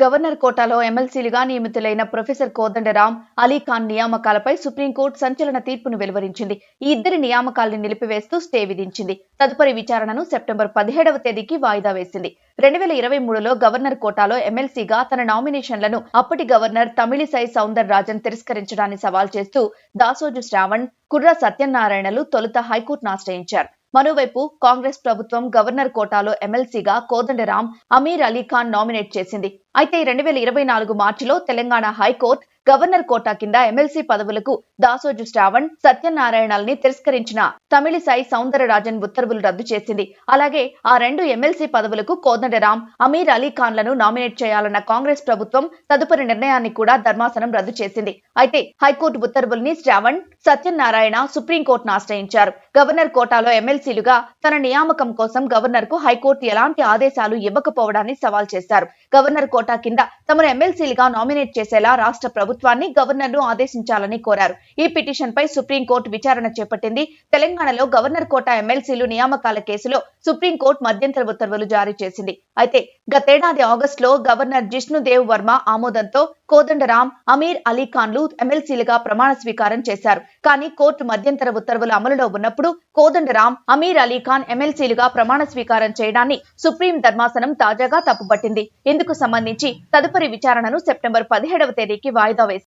Governor కోటాలో ఎమ్మెల్సీలుగా నియమితులైన ప్రొఫెసర్ కోదండరాం అలీ ఖాన్ నియామకాలపై సుప్రీంకోర్టు సంచలన తీర్పును వెలువరించింది. ఈ ఇద్దరి నియామకాల్ని నిలిపివేస్తూ స్టే విధించింది. తదుపరి విచారణను సెప్టెంబర్ పదిహేడవ తేదీకి వాయిదా వేసింది. రెండు వేల ఇరవై మూడులో గవర్నర్ కోటాలో ఎమ్మెల్సీగా తన నామినేషన్లను అప్పటి గవర్నర్ తమిళిసై సౌందర్ రాజన్ తిరస్కరించడాన్ని సవాల్ చేస్తూ దాసోజు శ్రావణ్ కుర్ర సత్యనారాయణలు తొలుత హైకోర్టును ఆశ్రయించారు. మరోవైపు కాంగ్రెస్ ప్రభుత్వం గవర్నర్ కోటాలో ఎమ్మెల్సీగా కోదండరాం అమీర్ అలీ ఖాన్ నామినేట్ చేసింది. అయితే రెండు వేల ఇరవై నాలుగు మార్చిలో Telangana high court governor quota కింద ఎమ్మెల్సీ పదవులకు దాసోజు శ్రావణ్ సత్యనారాయణల్ని తిరస్కరించిన తమిళిసాయి సౌందరరాజన్ ఉత్తర్వులు రద్దు చేసింది. అలాగే ఆ రెండు ఎమ్మెల్సీ పదవులకు కోదండరామ్ అమీర్ అలీ ఖాన్లను నామినేట్ చేయాలన్న కాంగ్రెస్ ప్రభుత్వం తదుపరి నిర్ణయాన్ని కూడా ధర్మాసనం రద్దు చేసింది. అయితే హైకోర్టు ఉత్తర్వుల్ని శ్రావణ్ సత్యనారాయణ సుప్రీంకోర్టును ఆశ్రయించారు. గవర్నర్ కోటాలో ఎమ్మెల్సీలుగా తన నియామకం కోసం గవర్నర్కు హైకోర్టు ఎలాంటి ఆదేశాలు ఇవ్వకపోవడాన్ని సవాల్ చేశారు. గవర్నర్ కోట కింద తమను ఎమ్మెల్సీలుగా నామినేట్ చేసేలా రాష్ట్ర ప్రభుత్వాన్ని గవర్నర్ను ఆదేశించాలని కోరారు. ఈ పిటిషన్ పై సుప్రీంకోర్టు విచారణ చేపట్టింది. తెలంగాణలో గవర్నర్ కోటా ఎమ్మెల్సీలు నియామకాల కేసులో సుప్రీంకోర్టు మధ్యంతర ఉత్తర్వులు జారీ చేసింది. అయితే గతేడాది ఆగస్టులో గవర్నర్ జిష్ణుదేవ్ వర్మ ఆమోదంతో కోదండరాం అమీర్ అలీ ఖాన్లు ఎమ్మెల్సీలుగా ప్రమాణ స్వీకారం చేశారు. కానీ కోర్టు మధ్యంతర ఉత్తర్వులు అమలులో ఉన్నప్పుడు కోదండరాం అమీర్ అలీ ఖాన్ ఎమ్మెల్సీలుగా ప్రమాణ స్వీకారం చేయడాన్ని సుప్రీం ధర్మాసనం తాజాగా తప్పుపట్టింది. ఇందుకు సంబంధించి తదుపరి విచారణను సెప్టెంబర్ పదిహేడవ తేదీకి వాయిదా వేసింది.